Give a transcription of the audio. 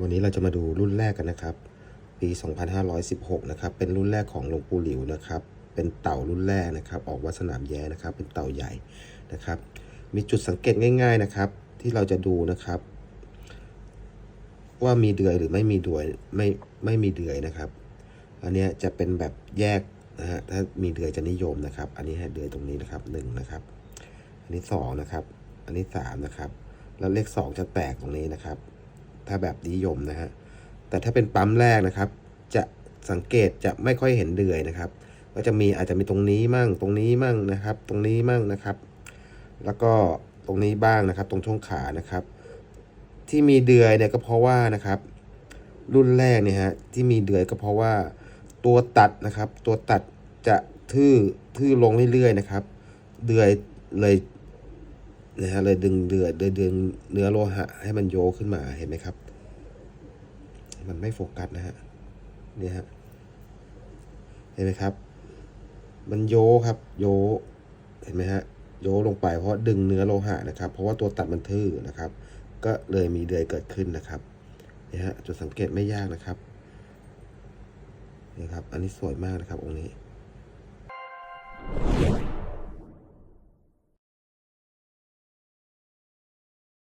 วันนี้เราจะมาดูรุ่นแรกกันนะครับ ปี 2516 นะครับ เป็นรุ่นแรกของหลวงปู่หลิวนะครับ เป็นเต่ารุ่นแรกนะครับ ออกวัดสนามแย้นะครับ เป็นเต่าใหญ่นะครับ มีจุดสังเกตง่าย ๆนะครับ ที่เราจะดูนะครับ ว่ามีเดือยหรือไม่มีเดือยไม่ไม่มีเดือยนะครับ อันนี้จะเป็นแบบแยกนะฮะ ถ้ามีเดือยจะนิยมนะครับ อันนี้ฮะเดือยตรงนี้นะครับหนึ่งนะครับ อันนี้สองนะครับ อันนี้สามนะครับ แล้วเลขสองจะแตกตรงนี้นะครับ ถ้าแบบนิยมนะฮะ แต่ถ้าเป็นปั๊มแรกนะครับ จะสังเกตจะไม่ค่อยเห็นเดือยนะครับ ก็จะมีอาจจะมีตรงนี้มั่ง ตรงนี้มั่งนะครับ ตรงนี้มั่งนะครับ แล้วก็ตรงนี้บ้างนะครับ ตรงช่วงขานะครับ ที่มีเดือยเนี่ยก็เพราะว่านะครับ รุ่นแรกเนี่ยฮะที่มีเดือยก็เพราะว่าตัวตัดนะครับ ตัวตัดจะทื่อทื่อลงเรื่อยๆนะครับ เดือยเลย นะฮะเลยดึงเดือยเลยดึงเนื้อโลหะ ให้มันโยขึ้นมาเห็นไหมครับ มันไม่โฟกัสนะฮะเนี่ยฮะเห็นไหมครับ มันโยครับ โยเห็นไหมฮะโยลงไปเพราะดึงเนื้อโลหะนะครับ เพราะว่าตัวตัดมันทื่อนะครับ ก็เลยมีเดือยเกิดขึ้นนะครับเนี่ยฮะจุดสังเกตไม่ยากนะครับนี่ครับ อันนี้สวยมากนะครับองค์นี้